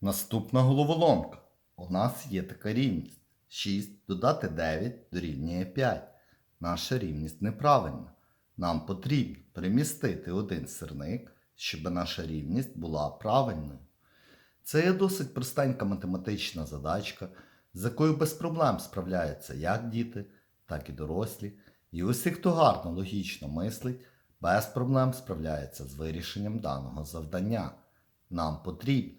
Наступна головоломка. У нас є така рівність. 6 додати 9 дорівнює 5. Наша рівність неправильна. Нам потрібно перемістити один сирник, щоб наша рівність була правильною. Це є досить простенька математична задачка, з якою без проблем справляються як діти, так і дорослі. І усі, хто гарно логічно мислить, без проблем справляється з вирішенням даного завдання. Нам потрібно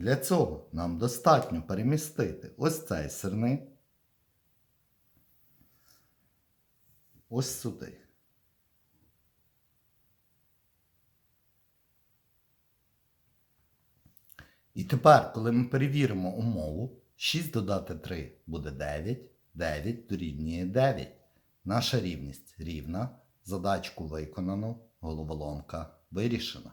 Для цього нам достатньо перемістити ось цей сирник ось сюди. І тепер, коли ми перевіримо умову, 6 додати 3 буде 9, 9 дорівнює 9. Наша рівність рівна, задачку виконано, головоломка вирішена.